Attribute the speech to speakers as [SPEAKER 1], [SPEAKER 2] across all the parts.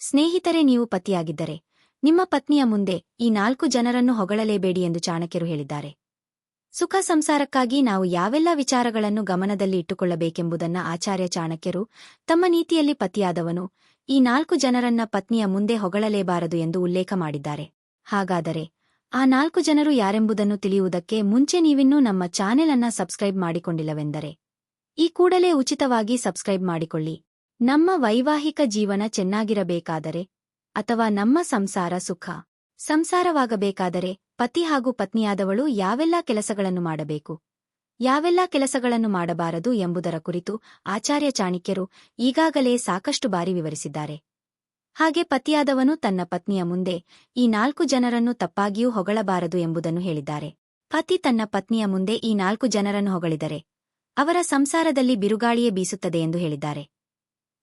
[SPEAKER 1] ಸ್ನೇಹಿತರೆ, ನೀವು ಪತಿಯಾಗಿದ್ದರೆ ನಿಮ್ಮ ಪತ್ನಿಯ ಮುಂದೆ ಈ ನಾಲ್ಕು ಜನರನ್ನು ಹೊಗಳಲೇಬೇಡಿ ಎಂದು ಚಾಣಕ್ಯರು ಹೇಳಿದ್ದಾರೆ. ಸುಖ ಸಂಸಾರಕ್ಕಾಗಿ ನಾವು ಯಾವೆಲ್ಲ ವಿಚಾರಗಳನ್ನು ಗಮನದಲ್ಲಿ ಇಟ್ಟುಕೊಳ್ಳಬೇಕೆಂಬುದನ್ನ ಆಚಾರ್ಯ ಚಾಣಕ್ಯರು ತಮ್ಮ ನೀತಿಯಲ್ಲಿ ಪತಿಯಾದವನು ಈ ನಾಲ್ಕು ಜನರನ್ನ ಪತ್ನಿಯ ಮುಂದೆ ಹೊಗಳಲೇಬಾರದು ಎಂದು ಉಲ್ಲೇಖ ಮಾಡಿದ್ದಾರೆ. ಹಾಗಾದರೆ ಆ ನಾಲ್ಕು ಜನರು ಯಾರೆಂಬುದನ್ನು ತಿಳಿಯುವುದಕ್ಕೆ ಮುಂಚೆ ನೀವಿನ್ನೂ ನಮ್ಮ ಚಾನೆಲ್ ಅನ್ನ ಸಬ್ಸ್ಕ್ರೈಬ್ ಮಾಡಿಕೊಂಡಿಲ್ಲವೆಂದರೆ ಈ ಕೂಡಲೇ ಉಚಿತವಾಗಿ ಸಬ್ಸ್ಕ್ರೈಬ್ ಮಾಡಿಕೊಳ್ಳಿ. ನಮ್ಮ ವೈವಾಹಿಕ ಜೀವನ ಚೆನ್ನಾಗಿರಬೇಕಾದರೆ ಅಥವಾ ನಮ್ಮ ಸಂಸಾರ ಸುಖ ಸಂಸಾರವಾಗಬೇಕಾದರೆ ಪತಿ ಹಾಗೂ ಪತ್ನಿಯಾದವಳು ಯಾವೆಲ್ಲಾ ಕೆಲಸಗಳನ್ನು ಮಾಡಬೇಕು? ಯಾವೆಲ್ಲ ಕೆಲಸಗಳನ್ನು ಮಾಡಬಾರದು ಎಂಬುದರ ಕುರಿತು ಆಚಾರ್ಯ ಚಾಣಕ್ಯರು ಈಗಾಗಲೇ ಸಾಕಷ್ಟು ಬಾರಿ ವಿವರಿಸಿದ್ದಾರೆ. ಹಾಗೆ ಪತಿಯಾದವನು ತನ್ನ ಪತ್ನಿಯ ಮುಂದೆ ಈ ನಾಲ್ಕು ಜನರನ್ನು ತಪ್ಪಾಗಿಯೂ ಹೊಗಳಬಾರದು ಎಂಬುದನ್ನು ಹೇಳಿದ್ದಾರೆ. ಪತಿ ತನ್ನ ಪತ್ನಿಯ ಮುಂದೆ ಈ ನಾಲ್ಕು ಜನರನ್ನು ಹೊಗಳಿದರೆ ಅವರ ಸಂಸಾರದಲ್ಲಿ ಬಿರುಗಾಳಿಯೇ ಬೀಸುತ್ತದೆ ಎಂದು ಹೇಳಿದ್ದಾರೆ.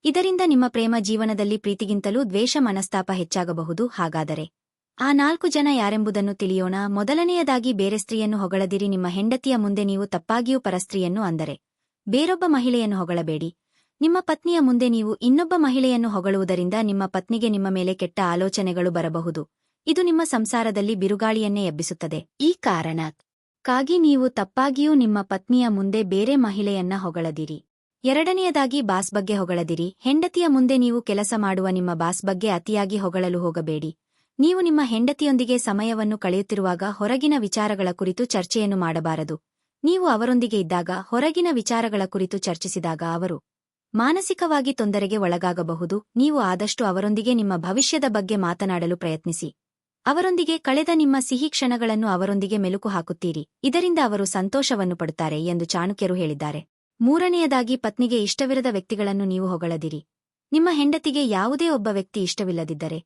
[SPEAKER 1] ಇದರಿಂದ ನಿಮ್ಮ ಪ್ರೇಮ ಜೀವನದಲ್ಲಿ ಪ್ರೀತಿಗಿಂತಲೂ ದ್ವೇಷ ಮನಸ್ತಾಪ ಹೆಚ್ಚಾಗಬಹುದು. ಹಾಗಾದರೆ ಆ ನಾಲ್ಕು ಜನ ಯಾರೆಂಬುದನ್ನು ತಿಳಿಯೋಣ. ಮೊದಲನೆಯದಾಗಿ ಬೇರೆ ಸ್ತ್ರೀಯನ್ನು ಹೊಗಳದಿರಿ. ನಿಮ್ಮ ಹೆಂಡತಿಯ ಮುಂದೆ ನೀವು ತಪ್ಪಾಗಿಯೂ ಪರಸ್ತ್ರೀಯನ್ನು ಅಂದರೆ ಬೇರೊಬ್ಬ ಮಹಿಳೆಯನ್ನು ಹೊಗಳಬೇಡಿ. ನಿಮ್ಮ ಪತ್ನಿಯ ಮುಂದೆ ನೀವು ಇನ್ನೊಬ್ಬ ಮಹಿಳೆಯನ್ನು ಹೊಗಳುವುದರಿಂದ ನಿಮ್ಮ ಪತ್ನಿಗೆ ನಿಮ್ಮ ಮೇಲೆ ಕೆಟ್ಟ ಆಲೋಚನೆಗಳು ಬರಬಹುದು. ಇದು ನಿಮ್ಮ ಸಂಸಾರದಲ್ಲಿ ಬಿರುಗಾಳಿಯನ್ನೇ ಎಬ್ಬಿಸುತ್ತದೆ. ಈ ಕಾರಣಕ್ಕಾಗಿ ನೀವು ತಪ್ಪಾಗಿಯೂ ನಿಮ್ಮ ಪತ್ನಿಯ ಮುಂದೆ ಬೇರೆ ಮಹಿಳೆಯನ್ನ ಹೊಗಳದಿರಿ. ಎರಡನೆಯದಾಗಿ ಬಾಸ್ ಬಗ್ಗೆ ಹೊಗಳದಿರಿ. ಹೆಂಡತಿಯ ಮುಂದೆ ನೀವು ಕೆಲಸ ಮಾಡುವ ನಿಮ್ಮ ಬಾಸ್ ಬಗ್ಗೆ ಅತಿಯಾಗಿ ಹೊಗಳಲು ಹೋಗಬೇಡಿ. ನೀವು ನಿಮ್ಮ ಹೆಂಡತಿಯೊಂದಿಗೆ ಸಮಯವನ್ನು ಕಳೆಯುತ್ತಿರುವಾಗ ಹೊರಗಿನ ವಿಚಾರಗಳ ಕುರಿತು ಚರ್ಚೆಯನ್ನು ಮಾಡಬಾರದು. ನೀವು ಅವರೊಂದಿಗೆ ಇದ್ದಾಗ ಹೊರಗಿನ ವಿಚಾರಗಳ ಕುರಿತು ಚರ್ಚಿಸಿದಾಗ ಅವರು ಮಾನಸಿಕವಾಗಿ ತೊಂದರೆಗೆ ಒಳಗಾಗಬಹುದು. ನೀವು ಆದಷ್ಟು ಅವರೊಂದಿಗೆ ನಿಮ್ಮ ಭವಿಷ್ಯದ ಬಗ್ಗೆ ಮಾತನಾಡಲು ಪ್ರಯತ್ನಿಸಿ. ಅವರೊಂದಿಗೆ ಕಳೆದ ನಿಮ್ಮ ಸಿಹಿ ಕ್ಷಣಗಳನ್ನು ಅವರೊಂದಿಗೆ ಮೆಲುಕು ಹಾಕುತ್ತೀರಿ. ಇದರಿಂದ ಅವರು ಸಂತೋಷವನ್ನು ಪಡುತ್ತಾರೆ ಎಂದು ಚಾಣಕ್ಯರು ಹೇಳಿದ್ದಾರೆ. ಮೂರನೆಯದಾಗಿ ಪತ್ನಿಗೆ ಇಷ್ಟವಿರದ ವ್ಯಕ್ತಿಗಳನ್ನು ನೀವು ಹೊಗಳದಿರಿ. ನಿಮ್ಮ ಹೆಂಡತಿಗೆ ಯಾವುದೇ ಒಬ್ಬ ವ್ಯಕ್ತಿ ಇಷ್ಟವಿಲ್ಲದಿದ್ದರೆ,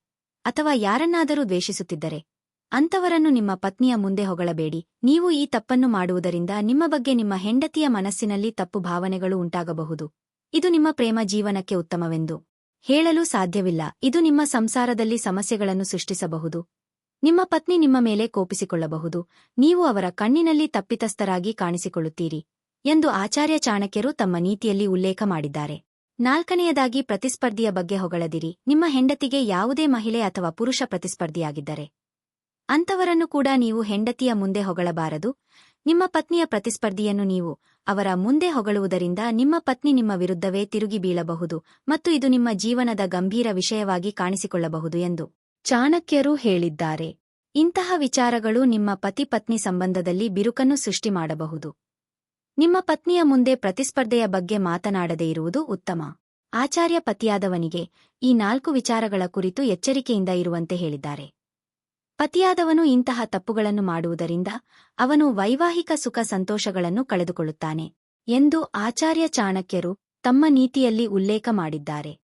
[SPEAKER 1] ಅಥವಾ ಯಾರನ್ನಾದರೂ ದ್ವೇಷಿಸುತ್ತಿದ್ದರೆ ಅಂತವರನ್ನು ನಿಮ್ಮ ಪತ್ನಿಯ ಮುಂದೆ ಹೊಗಳಬೇಡಿ. ನೀವು ಈ ತಪ್ಪನ್ನು ಮಾಡುವುದರಿಂದ ನಿಮ್ಮ ಬಗ್ಗೆ ನಿಮ್ಮ ಹೆಂಡತಿಯ ಮನಸ್ಸಿನಲ್ಲಿ ತಪ್ಪು ಭಾವನೆಗಳು ಉಂಟಾಗಬಹುದು. ಇದು ನಿಮ್ಮ ಪ್ರೇಮ ಜೀವನಕ್ಕೆ ಉತ್ತಮವೆಂದು ಹೇಳಲು ಸಾಧ್ಯವಿಲ್ಲ. ಇದು ನಿಮ್ಮ ಸಂಸಾರದಲ್ಲಿ ಸಮಸ್ಯೆಗಳನ್ನು ಸೃಷ್ಟಿಸಬಹುದು. ನಿಮ್ಮ ಪತ್ನಿ ನಿಮ್ಮ ಮೇಲೆ ಕೋಪಿಸಿಕೊಳ್ಳಬಹುದು. ನೀವು ಅವರ ಕಣ್ಣಿನಲ್ಲಿ ತಪ್ಪಿತಸ್ಥರಾಗಿ ಕಾಣಿಸಿಕೊಳ್ಳುತ್ತೀರಿ. ಎಂದು ಆಚಾರ್ಯ ಚಾಣಕ್ಯರು ತಮ್ಮ ನೀತಿಯಲ್ಲಿ ಉಲ್ಲೇಖ ಮಾಡಿದ್ದಾರೆ. ನಾಲ್ಕನೆಯದಾಗಿ ಪ್ರತಿಸ್ಪರ್ಧಿಯ ಬಗ್ಗೆ ಹೊಗಳದಿರಿ. ನಿಮ್ಮ ಹೆಂಡತಿಗೆ ಯಾವುದೇ ಮಹಿಳೆ ಅಥವಾ ಪುರುಷ ಪ್ರತಿಸ್ಪರ್ಧಿಯಾಗಿದ್ದರೆ. ಅಂಥವರನ್ನು ಕೂಡ ನೀವು ಹೆಂಡತಿಯ ಮುಂದೆ ಹೊಗಳಬಾರದು. ನಿಮ್ಮ ಪತ್ನಿಯ ಪ್ರತಿಸ್ಪರ್ಧಿಯನ್ನು ನೀವು ಅವರ ಮುಂದೆ ಹೊಗಳುವುದರಿಂದ ನಿಮ್ಮ ಪತ್ನಿ ನಿಮ್ಮ ವಿರುದ್ಧವೇ ತಿರುಗಿ ಬೀಳಬಹುದು ಮತ್ತು ಇದು ನಿಮ್ಮ ಜೀವನದ ಗಂಭೀರ ವಿಷಯವಾಗಿ ಕಾಣಿಸಿಕೊಳ್ಳಬಹುದು ಎಂದು ಚಾಣಕ್ಯರು ಹೇಳಿದ್ದಾರೆ. ಇಂತಹ ವಿಚಾರಗಳು ನಿಮ್ಮ ಪತಿ ಪತ್ನಿ ಸಂಬಂಧದಲ್ಲಿ ಬಿರುಕನ್ನು ಸೃಷ್ಟಿ ಮಾಡಬಹುದು. ನಿಮ್ಮ ಪತ್ನಿಯ ಮುಂದೆ ಪ್ರತಿಸ್ಪರ್ಧೆಯ ಬಗ್ಗೆ ಮಾತನಾಡದೇ ಇರುವುದು ಉತ್ತಮ. ಆಚಾರ್ಯ ಪತಿಯಾದವನಿಗೆ ಈ ನಾಲ್ಕು ವಿಚಾರಗಳ ಕುರಿತು ಎಚ್ಚರಿಕೆಯಿಂದ ಇರುವಂತೆ ಹೇಳಿದ್ದಾರೆ. ಪತಿಯಾದವನು ಇಂತಹ ತಪ್ಪುಗಳನ್ನು ಮಾಡುವುದರಿಂದ ಅವನು ವೈವಾಹಿಕ ಸುಖ ಸಂತೋಷಗಳನ್ನು ಕಳೆದುಕೊಳ್ಳುತ್ತಾನೆ ಎಂದು ಆಚಾರ್ಯ ಚಾಣಕ್ಯರು ತಮ್ಮ ನೀತಿಯಲ್ಲಿ ಉಲ್ಲೇಖ ಮಾಡಿದ್ದಾರೆ.